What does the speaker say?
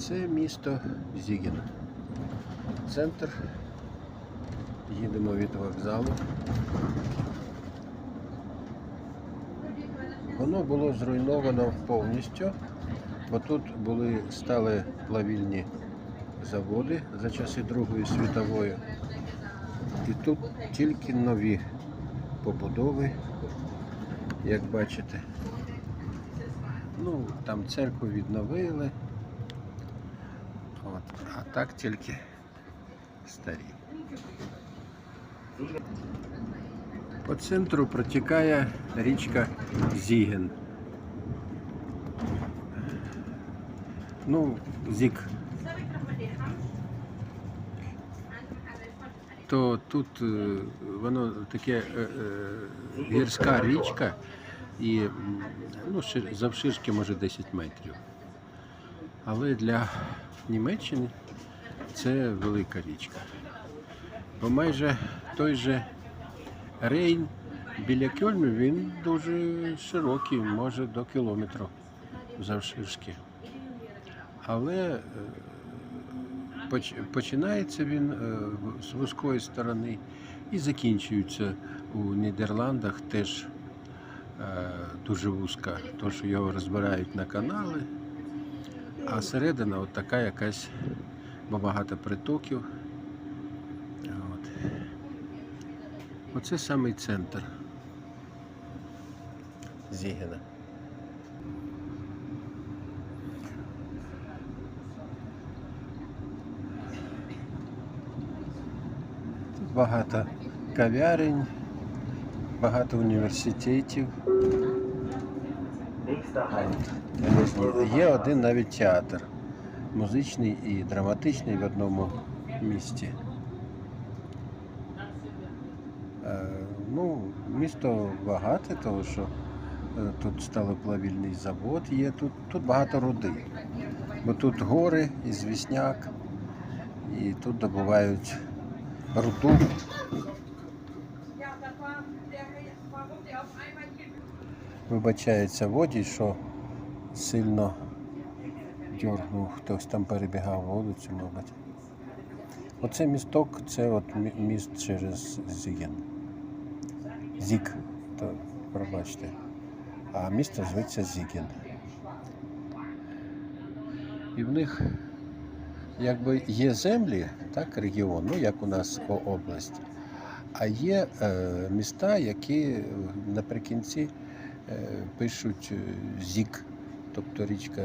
Це місто Зігін. Центр. Їдемо від вокзалу. Воно було зруйновано повністю, бо тут були стали плавільні заводи за часи Другої світової. І тут тільки нові побудови, як бачите. Ну, там церкву відновили. От. А так тільки старі. По центру протікає річка Зіген. Ну, Зік. То тут е, воно таке е, е, гірська річка і ну, завширшки може 10 метрів. Але для Німеччини це велика річка. Бо майже той же Рейн біля Кьольму він дуже широкий, може до кілометру завширшки. Але е, починається він е, з вузької сторони і закінчується у Нідерландах теж е, дуже вузька, то що його розбирають на канали, а середина от така якась, бо багато притоків. От. Оце самий центр Зігена. Тут багато кав'ярень, багато університетів. Є один навіть театр. Музичний і драматичний в одному місті. Е, Ну, місто багате, тому що е, тут сталеплавільний завод є, тут, тут багато руди. Бо тут гори і звісняк, і тут добувають руду. Вибачається водій, що сильно дьорнув, хтось там перебігав вулицю, мабуть. Оце місток, це от міст через Зіген. Зік, то пробачте. А місто зветься Зіген. І в них якби є землі, так, регіон, ну як у нас область, а є е, міста, які наприкінці пишуть е, Зік, тобто річка